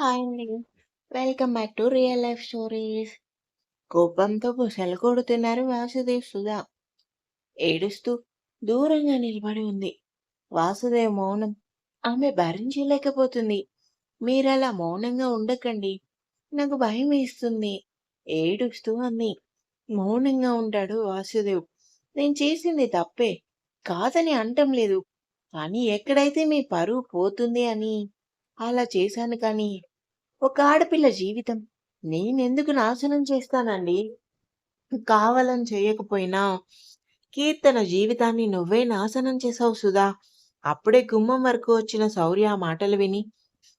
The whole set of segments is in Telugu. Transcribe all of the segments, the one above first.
హాయ్ అండి. Welcome back to real life stories. కోపంతో బుసలు కొడుతున్నారు వాసుదేవ్, సుధా. ఏడుస్తూ దూరంగా నిలబడి ఉంది. వాసుదేవ్ మౌనం ఆమె భరించలేకపోతుంది. మీరలా మౌనంగా ఉండకండి. నాకు భయం వేస్తుంది ఏడుస్తూ అంది. మౌనంగా ఉంటాడు వాసుదేవ్. నేను చేసింది తప్పే. కాదని అంటం లేదు. కానీ ఎక్కడైతే మీ పరువు పోతుంది అని అలా చేశాను కానీ ఒక ఆడపిల్ల జీవితం నేనెందుకు నాశనం చేస్తానండి? కావాలని చేయకపోయినా కీర్తన జీవితాన్ని నువ్వే నాశనం చేసావు సుధా. అప్పుడే గుమ్మం వరకు వచ్చిన శౌర్య ఆ మాటలు విని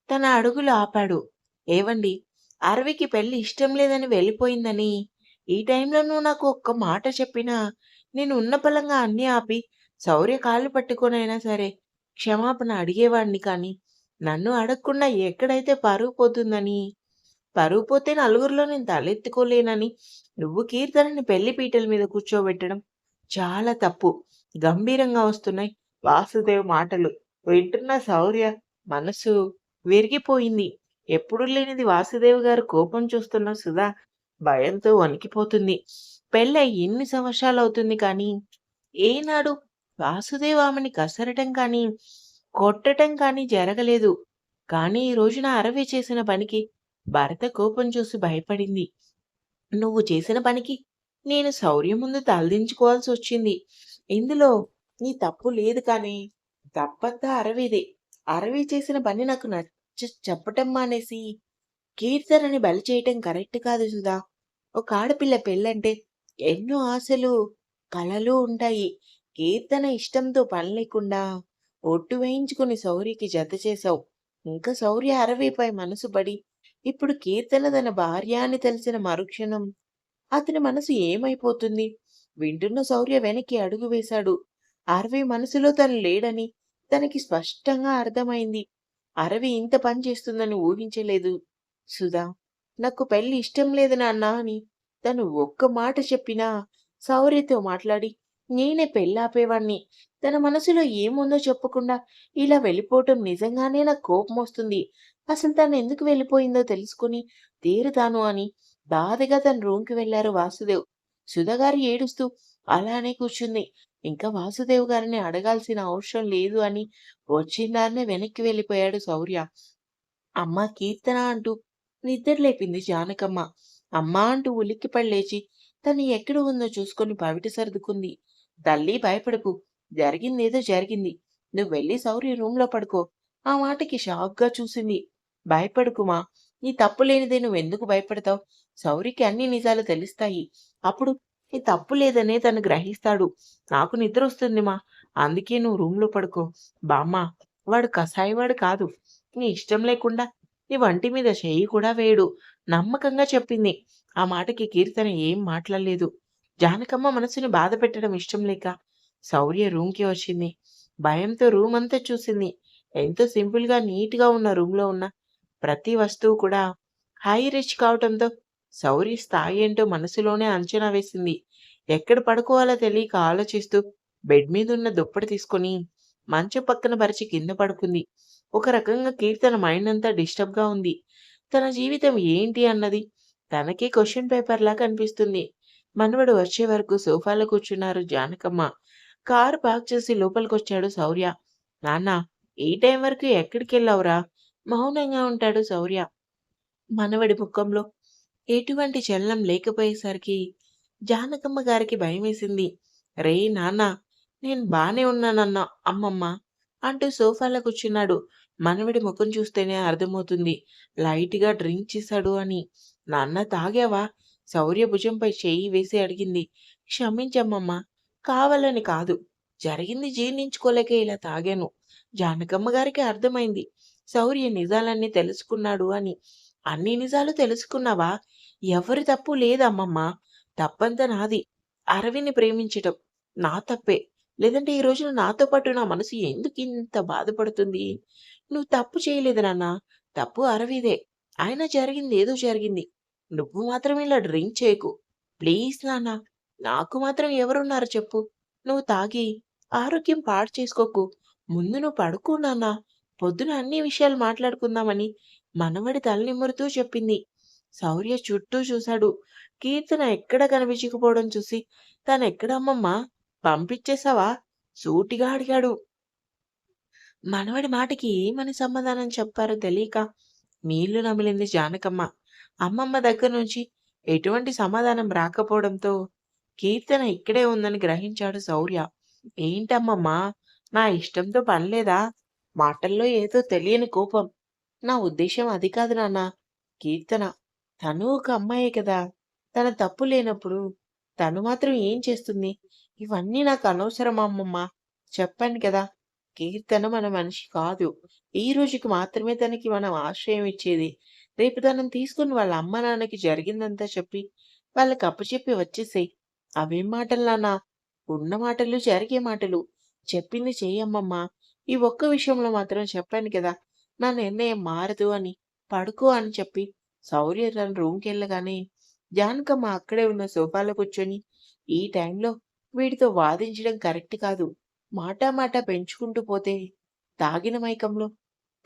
తన అడుగులు ఆపాడు. ఏవండి అరవికి పెళ్ళి ఇష్టం లేదని వెళ్ళిపోయిందని ఈ టైంలో నువ్వు నాకు ఒక్క మాట చెప్పినా నేను ఉన్న పలంగా అన్నీ ఆపి శౌర్య కాళ్ళు పట్టుకొనైనా సరే క్షమాపణ అడిగేవాడిని కానీ నన్ను అడగకుండా ఎక్కడైతే పరువు పోతుందని పరువు పోతే నలుగురిలో నేను తలెత్తుకోలేనని నువ్వు కీర్తనని పెళ్ళి పీటల మీద కూర్చోబెట్టడం చాలా తప్పు. గంభీరంగా వస్తున్నాయి వాసుదేవ్ మాటలు. వింటున్న శౌర్య మనసు విరిగిపోయింది. ఎప్పుడు లేనిది వాసుదేవ్ గారు కోపం చూస్తున్న సుధా భయంతో వణికిపోతుంది. పెళ్ళై ఎన్ని సంవత్సరాలు అవుతుంది కానీ ఏనాడు వాసుదేవ్ ఆమెని కసరటం కానీ, కొట్టటం కానీ జరగలేదు. కానీ ఈ రోజున అరవి చేసిన పనికి భరత కోపం చూసి భయపడింది. నువ్వు చేసిన పనికి నేను శౌర్యం ముందు తలదించుకోవాల్సి వచ్చింది. ఇందులో నీ తప్పు లేదు కానీ తప్పంతా అరవిదే. అరవి చేసిన పని నాకు నచ్చ చెప్పటం మానేసి కీర్తనని బలి చేయటం కరెక్ట్ కాదు సుధా. ఒక ఆడపిల్ల పెళ్ళంటే ఎన్నో ఆశలు, కలలు ఉంటాయి. కీర్తన ఇష్టంతో పని లేకుండా ఒట్టు వేయించుకుని శౌర్యకి జత చేశావు. ఇంకా శౌర్య అరవిపై మనసు పడి ఇప్పుడు కీర్తన తన భార్య అని తెలిసిన మరుక్షణం అతని మనసు ఏమైపోతుంది? వింటున్న శౌర్య వెనక్కి అడుగు వేశాడు. అరవి మనసులో తను లేడని తనకి స్పష్టంగా అర్థమైంది. అరవి ఇంత పని చేస్తుందని ఊహించలేదు. సుధా నాకు పెళ్ళి ఇష్టం లేదు నాన్నా అని తను ఒక్క మాట చెప్పినా శౌర్యతో మాట్లాడి నేనే పెళ్ళాపేవాణ్ణి. తన మనసులో ఏముందో చెప్పకుండా ఇలా వెళ్ళిపోవటం నిజంగానే నాకు కోపం వస్తుంది అసలు తను ఎందుకు వెళ్ళిపోయిందో తెలుసుకుని తీరుతాను అని బాధగా తన రూమ్‌కి వెళ్ళారు వాసుదేవ్. సుధగారు ఏడుస్తూ అలానే కూర్చుంది. ఇంకా వాసుదేవ్ గారిని అడగాల్సిన అవసరం లేదు అని వచ్చిందాన్నే వెనక్కి వెళ్ళిపోయాడు శౌర్య. అమ్మ కీర్తన అంటూ నిద్ర లేపింది జానకమ్మ. అమ్మా అంటూ ఉలిక్కిపడి లేచి తను ఎక్కడ ఉందో చూసుకొని పవిట సర్దుకుంది. తల్లి భయపడకు. జరిగిందేదో జరిగింది. నువ్వు వెళ్ళి శౌర్య రూమ్‌లో పడుకో. ఆ మాటకి షాక్‌గా చూసింది. భయపడుకుమా నీ తప్పు లేనిదే నువ్వెందుకు భయపడతావు? సౌరికి అన్ని నిజాలు తెలుస్తాయి. అప్పుడు నీ తప్పు లేదనే తను గ్రహిస్తాడు. నాకు నిద్రొస్తుంది మా. అందుకే నువ్వు రూమ్‌లో పడుకో. బామ్మ వాడు కసాయివాడు కాదు. నీ ఇష్టం లేకుండా నీ వంటి మీద చెయ్యి కూడా వేయడు. నమ్మకంగా చెప్పింది. ఆ మాటకి కీర్తన ఏం మాట్లాడలేదు. జానకమ్మ మనసుని బాధ పెట్టడం ఇష్టం లేక శౌర్య రూమ్‌కి వచ్చింది. భయంతో రూమ్ అంతా చూసింది. ఎంతో సింపుల్‌గా నీట్‌గా ఉన్న రూమ్‌లో ఉన్న ప్రతి వస్తువు కూడా హై రిచ్ కావటంతో శౌర్య స్థాయి ఏంటో మనసులోనే అంచనా వేసింది. ఎక్కడ పడుకోవాలో తెలియక ఆలోచిస్తూ బెడ్ మీద ఉన్న దుప్పటి తీసుకొని మంచం పక్కన పరిచి కింద పడుకుంది. ఒక రకంగా కీర్తన మైండ్ అంతా డిస్టర్బ్‌గా ఉంది. తన జీవితం ఏంటి అన్నది తనకే క్వశ్చన్ పేపర్ లాగా అనిపిస్తుంది మనవడు వచ్చే వరకు సోఫాలో కూర్చున్నారు జానకమ్మ. కారు పార్క్ చేసి లోపలికొచ్చాడు శౌర్య. నాన్న ఈ టైం వరకు ఎక్కడికెళ్ళావురా? మౌనంగా ఉంటాడు శౌర్య. మనవడి ముఖంలో ఎటువంటి చలనం లేకపోయేసరికి జానకమ్మ గారికి భయం వేసింది రేయ్ నాన్న నేను బానే ఉన్నానన్న అమ్మమ్మ అంటూ సోఫాలో కూర్చున్నాడు. మనవడి ముఖం చూస్తేనే అర్థమవుతుంది. లైట్‌గా డ్రింక్ చేశాడు అని. నాన్న తాగావా? శౌర్య భుజంపై చేయి వేసి అడిగింది. క్షమించమ్మమ్మా. కావాలని కాదు. జరిగింది జీర్ణించుకోలేకే ఇలా తాగాను. జానకమ్మ గారికి అర్థమైంది. శౌర్య నిజాలన్నీ తెలుసుకున్నాడు అని. అన్ని నిజాలు తెలుసుకున్నావా? ఎవరి తప్పు లేదమ్మమ్మ. తప్పంతా నాది. అరవిని ప్రేమించటం నా తప్పే. లేదంటే ఈ రోజున నాతో పాటు నా మనసు ఎందుకు ఇంత బాధపడుతుంది? నువ్వు తప్పు చేయలేదు నాన్నా. తప్పు అరవిదే. అయినా జరిగింది ఏదో జరిగింది. నువ్వు మాత్రం ఇలా డ్రింక్ చేయకు. ప్లీజ్ నాన్నా. నాకు మాత్రం ఎవరున్నారు చెప్పు? నువ్వు తాగి ఆరోగ్యం పాడు చేసుకోకు. ముందు నువ్వు పడుకో నాన్నా. పొద్దున అన్ని విషయాలు మాట్లాడుకుందామని మనవడి తలనిమ్మరుతూ చెప్పింది. శౌర్య చుట్టూ చూశాడు. కీర్తన ఎక్కడ కనిపించకపోవడం చూసి తనెక్కడమ్మమ్మా? పంపించేశావా? సూటిగా అడిగాడు. మనవడి మాటకి ఏమని సమాధానం చెప్పారో తెలియక నీళ్ళు నమిలింది జానకమ్మ. అమ్మమ్మ దగ్గర నుంచి ఎటువంటి సమాధానం రాకపోవడంతో కీర్తన ఇక్కడే ఉందని గ్రహించాడు శౌర్య. ఏంటమ్మమ్మా? నా ఇష్టంతో పనిలేదా? మాటల్లో ఏదో తెలియని కోపం. నా ఉద్దేశం అది కాదు నాన్నా. కీర్తన తను ఒక అమ్మాయే కదా! తన తప్పు లేనప్పుడు తను మాత్రం ఏం చేస్తుంది? ఇవన్నీ నాకు అనవసరం అమ్మమ్మ చెప్పాను కదా! కీర్తన మన మనిషి కాదు. ఈ రోజుకి మాత్రమే తనకి మనం ఆశ్రయం ఇచ్చేది. రేపు తనని తీసుకొని వాళ్ళ అమ్మ నాన్నకి జరిగిందంతా చెప్పి వాళ్ళకి అప్పచెప్పి వచ్చేసేయ్. అవేం మాటలు ఉన్న మాటలు జరిగే మాటలు. చెప్పింది చేయమ్మమ్మా ఈ ఒక్క విషయంలో మాత్రం చెప్పాను కదా! నా నిర్ణయం మారదు అని. పడుకో అని చెప్పి సౌర్య తన రూమ్‌కెళ్ళగానే జానకమ్మ అక్కడే ఉన్న సోఫాలో కూర్చొని ఈ టైంలో వీడితో వాదించడం కరెక్ట్ కాదు. మాటామాటా పెంచుకుంటూ పోతే తాగిన మైకంలో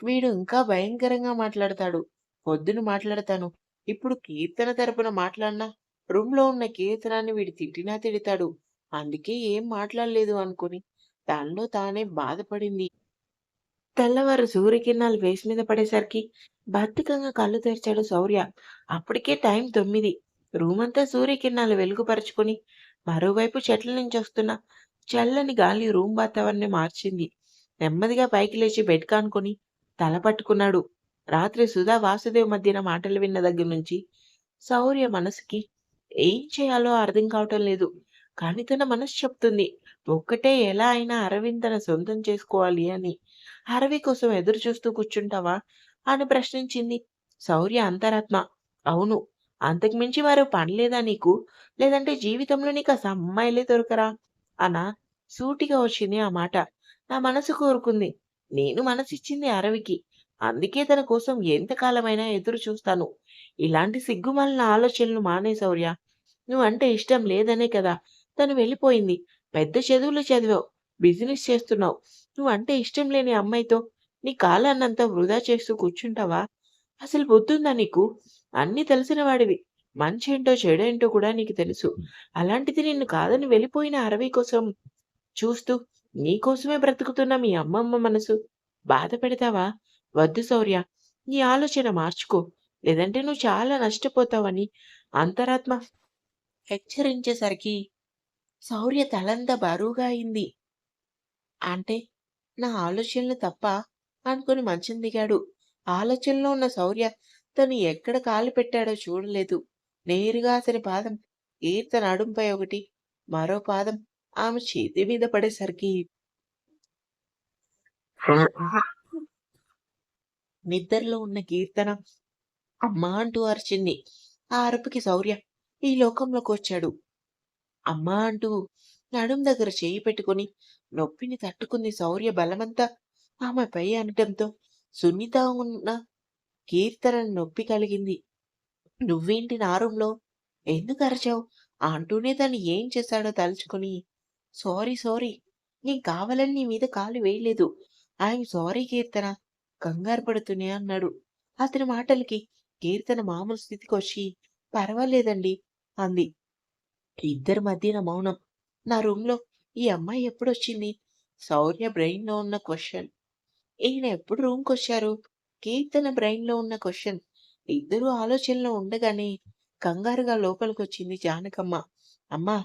వీడు ఇంకా భయంకరంగా మాట్లాడతాడు. పొద్దున మాట్లాడతాను. ఇప్పుడు కీర్తన తరపున మాట్లాడినా రూమ్‌లో ఉన్న కీర్తనాన్ని వీడు తిట్టినా తిడతాడు. అందుకే ఏం మాట్లాడలేదు అనుకుని తనలో తానే బాధపడింది. తెల్లవారు సూర్యకిరణాలు ఫేస్ మీద పడేసరికి బద్ధకంగా కళ్ళు తెరిచాడు శౌర్య. అప్పటికే టైం తొమ్మిది. రూమ్ అంతా సూర్యకిరణాలు వెలుగుపరుచుకొని మరోవైపు చెట్ల నుంచి వస్తున్న చల్లని గాలి రూమ్ వాతావరణాన్ని మార్చింది. నెమ్మదిగా పైకి లేచి బెడ్ కానుకొని తల పట్టుకున్నాడు. రాత్రి సుధా వాసుదేవ్ మధ్యన మాటలు విన్న దగ్గర నుంచి శౌర్య మనసుకి ఏం చేయాలో అర్థం కావటం లేదు. కానీ తన మనసు చెప్తుంది. ఒక్కటే ఎలా అయినా అరవింద్ తన సొంతం చేసుకోవాలి అని. అరవి కోసం ఎదురు చూస్తూ కూర్చుంటావా? అని ప్రశ్నించింది. శౌర్య అంతరాత్మ. అవును. అంతకుమించి వారు పని పనిలేదా నీకు? లేదంటే జీవితంలో నీకసలు అమ్మాయిలే దొరకరా? అనా సూటిగా వచ్చింది ఆ మాట. నా మనసు కోరుకుంది. నేను మనసిచ్చింది అరవికి. అందుకే తన కోసం ఎంతకాలమైనా ఎదురు చూస్తాను. ఇలాంటి సిగ్గుమాలిన ఆలోచనలు మానే శౌర్య. నువ్వంటే ఇష్టం లేదనే కదా తను వెళ్ళిపోయింది. పెద్ద చదువులు చదివావు. బిజినెస్ చేస్తున్నావు. నువ్వంటే ఇష్టం లేని అమ్మాయితో నీ కాలాన్నంతా వృధా చేస్తూ కూర్చుంటావా? అసలు బుద్ధుందా నీకు? అన్నీ తెలిసిన వాడివి. మంచేంటో చెడేంటో కూడా నీకు తెలుసు. అలాంటిది నిన్ను కాదని వెళ్ళిపోయిన అరవి కోసం చూస్తూ నీకోసమే బ్రతుకుతున్న మీ అమ్మమ్మ మనసు బాధ పెడతావా? వద్దు శౌర్య. నీ ఆలోచన మార్చుకో. లేదంటే నువ్వు చాలా నష్టపోతావని అంతరాత్మ హెచ్చరించేసరికి శౌర్య తలంత బరువుగా అయింది. అంటే నా ఆలోచనలు తప్ప అనుకుని మంచం దిగాడు. ఆలోచనలో ఉన్న శౌర్య తను ఎక్కడ కాలు పెట్టాడో చూడలేదు. నేరుగా అతని పాదం ఈర్త నడుంపై ఒకటి, మరో పాదం ఆమె చేతి మీద పడేసరికి నిద్రలో ఉన్న కీర్తన అమ్మా అంటూ అరిచింది. ఆ అరుపుకి శౌర్య ఈ లోకంలోకి వచ్చాడు. అమ్మా అంటూ నడుం దగ్గర చేయి పెట్టుకొని నొప్పిని తట్టుకుంది శౌర్య బలమంతా ఆమెపై అనటంతో సున్నిత ఉన్న కీర్తన నొప్పి కలిగింది. నువ్వేంటి నా ఎందుకు అరిచావు? అంటూనే తను ఏం చేశాడో తలుచుకుని సారీ సారీ. నేను కావాలని నీ మీద కాలు వేయలేదు. I'm sorry Keerthana. కంగారు పడుతూనే అన్నాడు. అతని మాటలకి కీర్తన మామూలు స్థితికి వచ్చి పర్వాలేదండి అంది. ఇద్దరి మధ్యన మౌనం. నా రూమ్‌లో ఈ అమ్మాయి ఎప్పుడొచ్చింది? శౌర్య బ్రెయిన్‌లో ఉన్న క్వశ్చన్ ఈయన ఎప్పుడు రూమ్కి వచ్చారు కీర్తన బ్రెయిన్‌లో ఉన్న క్వశ్చన్ ఇద్దరూ ఆలోచనలో ఉండగానే కంగారుగా లోపలికి వచ్చింది జానకమ్మ. అమ్మా!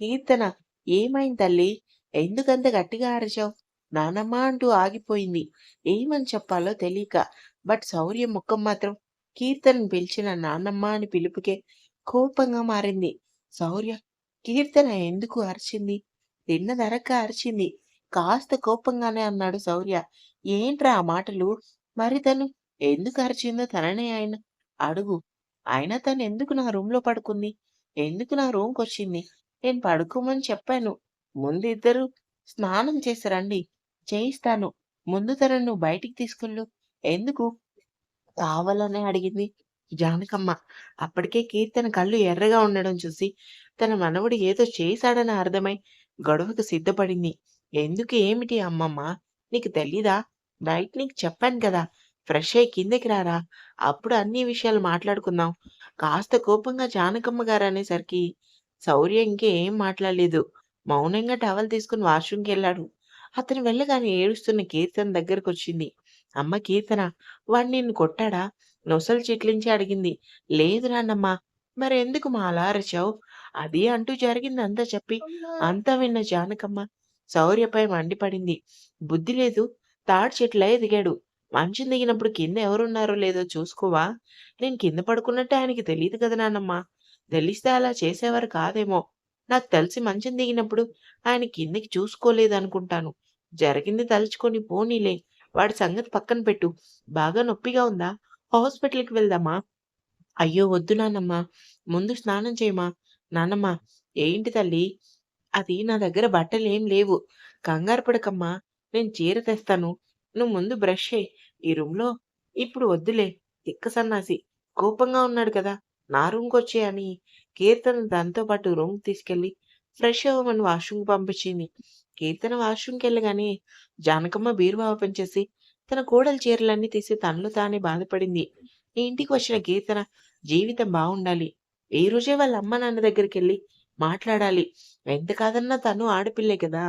కీర్తన ఏమైంది తల్లి ఎందుకంత గట్టిగా అరిచావు? నానమ్మ అంటూ ఆగిపోయింది. ఏమని చెప్పాలో తెలియక బట్ శౌర్య ముఖం మాత్రం కీర్తన్ పిలిచిన నానమ్మ అని పిలుపుకే కోపంగా మారింది. శౌర్య కీర్తన ఎందుకు అరిచింది? తిన్న ధరక అరిచింది. కాస్త కోపంగానే అన్నాడు శౌర్య. ఏంట్రా ఆ మాటలు? మరి తను ఎందుకు అరిచిందో తననే ఆయన అడుగు. అయినా తను ఎందుకు నా రూమ్‌లో పడుకుంది? ఎందుకు నా రూమ్కి వచ్చింది నేను పడుకోమని చెప్పాను. ముందు ఇద్దరు స్నానం చేసి రండి. చేయిస్తాను. ముందు తనని నువ్వు బయటికి తీసుకెళ్ళు. ఎందుకు? కావాలనే అడిగింది జానకమ్మ. అప్పటికే కీర్తన కళ్ళు ఎర్రగా ఉండడం చూసి తన మనవడు ఏదో చేశాడని అర్థమై గొడవకు సిద్ధపడింది. ఎందుకు ఏమిటి అమ్మమ్మ? నీకు తెలీదా? నైట్ నీకు చెప్పాను కదా! ఫ్రెష్ అయ్యి కిందకి రారా అప్పుడు అన్ని విషయాలు మాట్లాడుకుందాం కాస్త కోపంగా జానకమ్మ గారు అనేసరికి శౌర్య ఇంకేం మాట్లాడలేదు మౌనంగా టవల్ తీసుకుని వాష్రూమ్కి వెళ్ళాడు అతను వెళ్ళగానే ఏడుస్తున్న కీర్తన దగ్గరకు వచ్చింది అమ్మ కీర్తన వాడు నిన్ను కొట్టాడా? నొసలు చిట్లించి అడిగింది. లేదు నాన్నమ్మ మరెందుకు మా అలా అరిచావు? అది అంటూ జరిగింది అంతా చెప్పి అంతా విన్న జానకమ్మ శౌర్యపై మండిపడింది. బుద్ధి లేదు తాడి చెట్లే ఎదిగాడు. మంచం దిగినప్పుడు కింద ఎవరున్నారో లేదో చూసుకోవా? నేను కింద పడుకున్నట్టే ఆయనకి తెలియదు కదా నాన్నమ్మ. తెలిస్తే అలా చేసేవారు కాదేమో. నాకు తెలిసి మంచం దిగినప్పుడు ఆయన కిందకి చూసుకోలేదనుకుంటాను. జరిగింది తలుచుకొని పోనీలే వాడి సంగతి పక్కన పెట్టు. బాగా నొప్పిగా ఉందా? హాస్పిటల్కి వెళ్దామా? అయ్యో వద్దు నాన్నమ్మ ముందు స్నానం చేయమా? నాన్నమ్మ ఏంటి తల్లి? అది నా దగ్గర బట్టలేం లేవు. కంగారు పడకమ్మా నేను చీర తెస్తాను. నువ్వు ముందు బ్రష్ చేయి. ఈ రూమ్లో ఇప్పుడు వద్దులే తిక్క సన్నాసి. కోపంగా ఉన్నాడు కదా. నా రూమ్కి వచ్చే అని కీర్తన దాంతో పాటు రూమ్ తీసుకెళ్ళి ఫ్రెష్ అవ్వమని వాష్రూమ్కి పంపించింది. కీర్తన వాష్రూమ్కి వెళ్ళగానే జానకమ్మ బీరువా ఓపెన్ చేసి తన కోడల చీరలన్నీ తీసి తనలో తానే బాధపడింది. నీ ఇంటికి వచ్చిన కీర్తన జీవితం బాగుండాలి. ఈ రోజే వాళ్ళ అమ్మ నాన్న దగ్గరికి వెళ్ళి మాట్లాడాలి. ఎంత కాదన్నా తను ఆడపిల్లే కదా.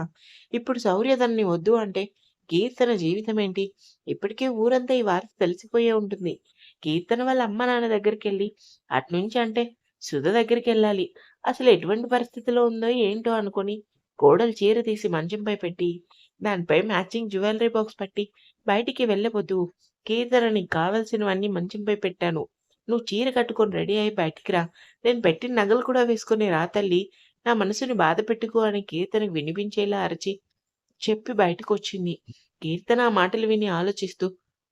ఇప్పుడు శౌర్య తనని వద్దు అంటే కీర్తన జీవితం ఏంటి? ఇప్పటికే ఊరంతా ఈ వార్త తెలిసిపోయే ఉంటుంది. కీర్తన వాళ్ళ అమ్మ నాన్న దగ్గరికి వెళ్ళి అటునుంచి అంటే సుధ దగ్గరికి వెళ్ళాలి అసలు ఎటువంటి పరిస్థితిలో ఉందో ఏంటో అనుకొని కోడలు చీర తీసి మంచంపై పెట్టి దానిపై మ్యాచింగ్ జ్యువెలరీ బాక్స్ పట్టి బయటికి వెళ్ళబోదు కీర్తన నీకు కావలసినవన్నీ మంచంపై పెట్టాను. నువ్వు చీర కట్టుకొని రెడీ అయి బయటికి రా. నేను పెట్టిన నగలు కూడా వేసుకుని రా తల్లి. నా మనసుని బాధ పెట్టుకో అని కీర్తనకు వినిపించేలా అరచి చెప్పి బయటకు వచ్చింది కీర్తన ఆ మాటలు విని ఆలోచిస్తూ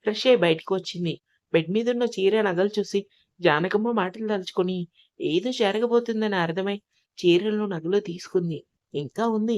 ఫ్రెష్ అయి బయటకు వచ్చింది బెడ్ మీద ఉన్న చీర నగలు చూసి జానకమ్మ మాటలు తలుచుకొని ఏదో జరగబోతుందని అర్థమై చీరలు నగలు తీసుకుంది. ఇంకా ఉంది.